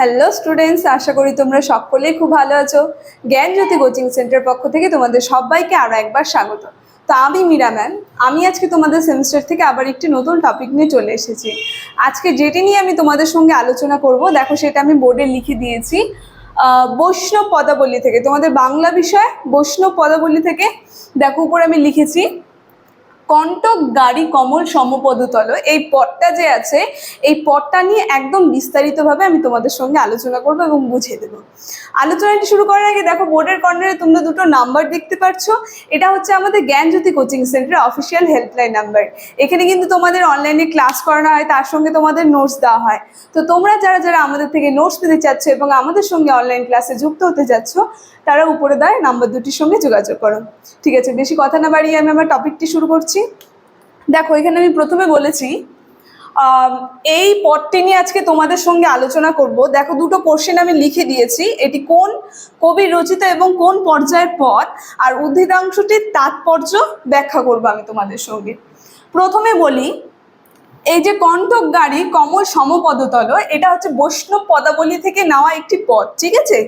Hello students আশা করি তোমরা সকলেই খুব ভালো আছো। জ্ঞান জ্যোতি কোচিং সেন্টার পক্ষ থেকে তোমাদের সবাইকে আরও একবার স্বাগত। তো আমি মীরা ম্যাম। আমি আজকে তোমাদের সেমিস্টার থেকে আবার একটি নতুন টপিক নিয়ে চলে এসেছি। আজকে যেটি নিয়ে আমি তোমাদের সঙ্গে আলোচনা করব, দেখো সেটা আমি বোর্ডে লিখে দিয়েছি। বৈষ্ণব পদাবলী থেকে, তোমাদের বাংলা বিষয় বৈষ্ণব পদাবলী থেকে, দেখো উপরে আমি লিখেছি। কণ্টক গাড়ি কমল সমপদতল এই পথটা যে আছে, এই পথটা নিয়ে একদম বিস্তারিতভাবে আমি তোমাদের সঙ্গে আলোচনা করব এবং বুঝিয়ে দেবো। আলোচনাটি শুরু করার আগে দেখো, বোর্ডের কর্নারে তোমরা দুটো নাম্বার দেখতে পাচ্ছ এটা হচ্ছে আমাদের জ্ঞানজ্যোতি কোচিং সেন্টারের অফিসিয়াল হেল্পলাইন নাম্বার এখানে কিন্তু তোমাদের অনলাইনে ক্লাস করানো হয়, তার সঙ্গে তোমাদের নোটস দেওয়া হয়। তো তোমরা যারা যারা আমাদের থেকে নোটস পেতে চাচ্ছ এবং আমাদের সঙ্গে অনলাইন ক্লাসে যুক্ত হতে যাচ্ছ তারা উপরে দেয় নাম্বার দুটির সঙ্গে যোগাযোগ করো। ঠিক আছে, বেশি কথা না বাড়িয়ে আমি আমার টপিকটি শুরু করছি। দেখো, এখানে আমি প্রথমে বলেছি এই পদটি নিয়ে আজকে তোমাদের সঙ্গে আলোচনা করব। দেখো, দুটো কোশ্চেন আমি লিখে দিয়েছি। এটি কোন কবির রচিত এবং কোন পর্যায়ের পদ? আর উদ্ভিদাংশটির তাৎপর্য ব্যাখ্যা করব আমি তোমাদের সঙ্গে। প্রথমে বলি এই যে কণ্ঠক গাড়ি কমল সমপদতল, এটা হচ্ছে বৈষ্ণব পদাবলী থেকে নেওয়া একটি পদ ঠিক আছে?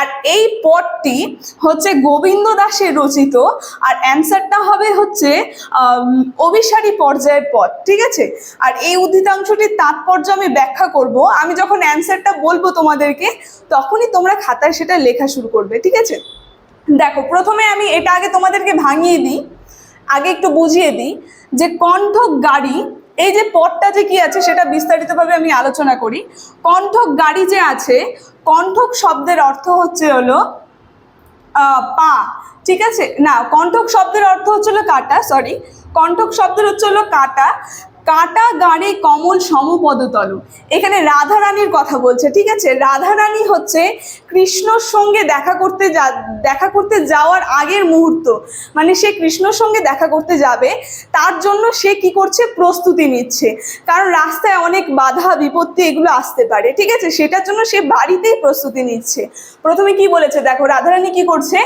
আর এই পদটি হচ্ছে গোবিন্দ দাসের রচিত, আর অ্যান্সারটা হবে হচ্ছে অভিসারী পর্যায়ের পদ ঠিক আছে? আর এই উদ্ভিদাংশটির তাৎপর্য আমি ব্যাখ্যা করব। আমি যখন অ্যান্সারটা বলব তোমাদেরকে, তখনই তোমরা খাতায় সেটা লেখা শুরু করবে, ঠিক আছে? দেখো, প্রথমে আমি এটা আগে তোমাদেরকে ভাঙিয়ে দিই, আগে একটু বুঝিয়ে দিই যে কণ্ঠক গাড়ি এই যে পদটা যে কি আছে সেটা বিস্তারিতভাবে আমি আলোচনা করি। কণ্ঠক গাড়ি যে আছে, কণ্ঠক শব্দের অর্থ হচ্ছে হলো পা, ঠিক আছে? না, কণ্ঠক শব্দের অর্থ হচ্ছে হলো কাটা সরি কণ্ঠক শব্দের হচ্ছে হলো কাটা। কাটা গাড়ি কমল সমপদতল। এখানে রাধা রানীর কথা বলছে, ঠিক আছে? রাধা রানী হচ্ছে কৃষ্ণর সঙ্গে দেখা করতে যা, দেখা করতে যাওয়ার আগের মুহূর্ত। মানে সে কৃষ্ণর সঙ্গে দেখা করতে যাবে, তার জন্য সে কি করছে? প্রস্তুতি নিচ্ছে। কারণ রাস্তায় অনেক বাধা, বিপত্তি এগুলো আসতে পারে, ঠিক আছে? সেটার জন্য সে বাড়িতেই প্রস্তুতি নিচ্ছে। প্রথমে কি বলেছে? দেখো, রাধারানী কি করছে?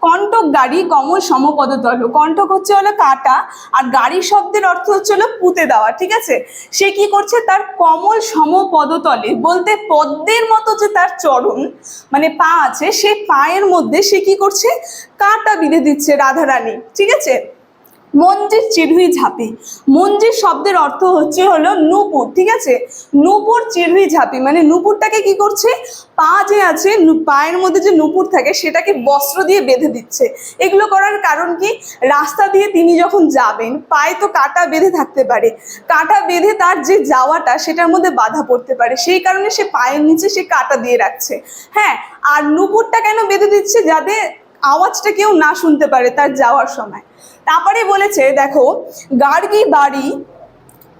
কণ্ঠক গাড়ি কমল সমপদতল। কণ্ঠক হচ্ছে হলো কাটা, আর গাড়ি শব্দের অর্থ হচ্ছে হলো পুঁতে দেওয়া। ঠিক আছে? সে কি করছে? তার কমল সমপদতলে, বলতে পদ্মের মতো যে তার চরণ মানে পা আছে, সে পায়ের মধ্যে সে কি করছে? কাটা বিঁধে দিচ্ছে রাধারানী, ঠিক আছে? মঞ্জির চিরুই ঝাঁপি। মঞ্জির শব্দের অর্থ হচ্ছে হলো নূপুর, ঠিক আছে? নূপুর চিরুই ঝাঁপি মানে নূপুরটাকে কি করছে? পা যে আছে পায়ের মধ্যে যে নূপুর থাকে, সেটাকে বস্ত্র দিয়ে বেঁধে দিচ্ছে। এগুলো করার কারণ কি? রাস্তা দিয়ে তিনি যখন যাবেন, পায়ে তো কাটা বেঁধে থাকতে পারে। কাটা বেঁধে তার যে যাওয়াটা, সেটার মধ্যে বাধা পড়তে পারে। সেই কারণে সে পায়ের নিচে সে কাটা দিয়ে রাখছে। হ্যাঁ আর নূপুরটা কেন বেঁধে দিচ্ছে? যাতে আওয়াজটা কেউ না শুনতে পারে তার যাওয়ার সময়। তারপরে বলেছে দেখো গার্গি বাড়ি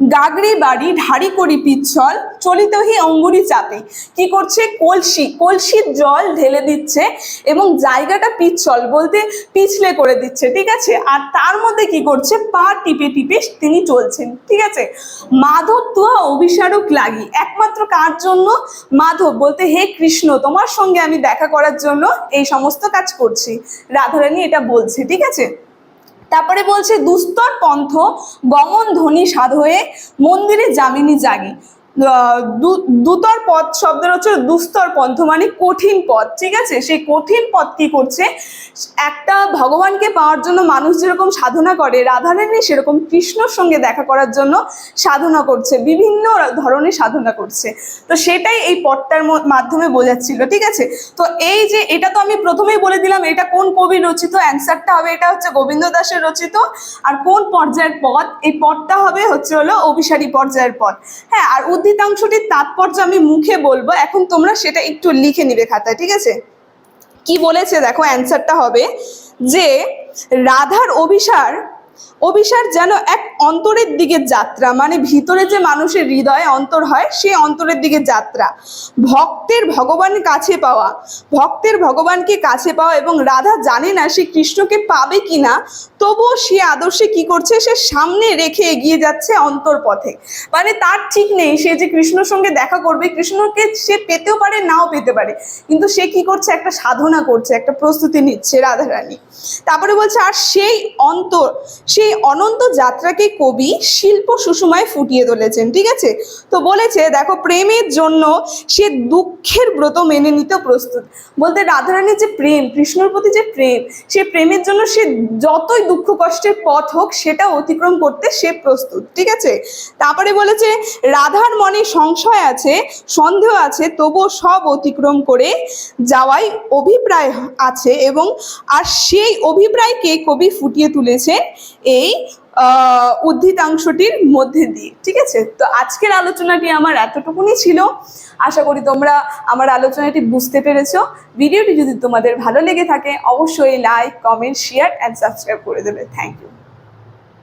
গাগরি বাড়ি ঢাড়ি করি পিচ্ছল চলিতহি অঙ্গুরি চাপে। কি করছে? কলসি, কলসির জল ঢেলে দিচ্ছে এবং জায়গাটা পিচ্ছল বলতে পিছলে করে দিচ্ছে, ঠিক আছে? আর তার মধ্যে কি করছে? পা টিপে টিপে তিনি চলছেন, ঠিক আছে? মাধব তুহা অভিসারক লাগি। একমাত্র কার জন্য? মাধব বলতে, হে কৃষ্ণ, তোমার সঙ্গে আমি দেখা করার জন্য এই সমস্ত কাজ করছি। রাধারানী এটা বলছে, ঠিক আছে? তারপরে বলছে দুস্তর পন্থ গমন ধ্বনি সাধ হয়ে মন্দিরে জামিনী জাগি। দুতর পথ শব্দের হচ্ছে দুস্তর পন্থ মানে কঠিন পথ, ঠিক আছে? সেই কঠিন পথ কি করছে? একটা ভগবানকে পাওয়ার জন্য মানুষ যেরকম সাধনা করে, রাধারানী সেরকম কৃষ্ণর সঙ্গে দেখা করার জন্য সাধনা করছে, বিভিন্ন ধরনের সাধনা করছে। তো সেটাই এই পথটার মাধ্যমে বোঝাচ্ছিল, ঠিক আছে? তো এই যে, এটা তো আমি প্রথমেই বলে দিলাম, এটা কোন কবি রচিত, অ্যান্সারটা হবে, এটা হচ্ছে গোবিন্দ দাসের রচিত, আর কোন পর্যায়ের পথ? এই পদটা হবে হচ্ছে হলো অভিসারী পর্যায়ের পথ। হ্যাঁ আর উদ্ভিদাংশটির তাৎপর্য আমি মুখে বলব, এখন তোমরা সেটা একটু লিখে নিবে খাতায়, ঠিক আছে? কি বলেছে? দেখো অ্যান্সারটা হবে যে রাধার অভিসার অভিসার যেন এক অন্তরের দিকে যাত্রা মানে ভিতরে যে মানুষের হৃদয়ে অন্তর হয় সেই অন্তরের দিকে যাত্রা। ভক্তের ভগবানের কাছে পাওয়া, ভক্তের ভগবানকে কাছে পাওয়া এবং রাধা জানে না সে কৃষ্ণকে পাবে কি না তবুও সে আদর্শে কি করছে, সে সামনে রেখে এগিয়ে যাচ্ছে অন্তর পথে। মানে তার ঠিক নেই, সে যে কৃষ্ণর সঙ্গে দেখা করবে, কৃষ্ণকে সে পেতেও পারে, নাও পেতে পারে। কিন্তু সে কি করছে, একটা সাধনা করছে, একটা প্রস্তুতি নিচ্ছে রাধারানী তারপরে বলছে, আর সেই অন্তর সেই অনন্ত যাত্রাকে কবি শিল্প সুষমায় ফুটিয়ে তুলেছেন, ঠিক আছে? তো বলেছে, দেখো, প্রেমের জন্য সে দুঃখের ব্রত মেনে নিতে প্রস্তুত। বলতে রাধারানীর যে প্রেম, কৃষ্ণর প্রতি যে প্রেম, সে প্রেমের জন্য সে যতই দুঃখ কষ্টের পথ হোক, সেটা অতিক্রম করতে সে প্রস্তুত, ঠিক আছে? তারপরে বলেছে, রাধার মনে সংশয় আছে, সন্দেহ আছে, তবুও সব অতিক্রম করে যাওয়াই অভিপ্রায় আছে এবং আর সেই অভিপ্রায়কে কবি ফুটিয়ে তুলেছে এই উদ্ধৃতাংশটির মধ্যে দিয়ে, ঠিক আছে? তো আজকের আলোচনাটি আমার এতটুকুনি ছিল। আশা করি তোমরা আমার আলোচনাটি বুঝতে পেরেছ। ভিডিওটি যদি তোমাদের ভালো লেগে থাকে, অবশ্যই like comment share and subscribe করে দেবে। Thank you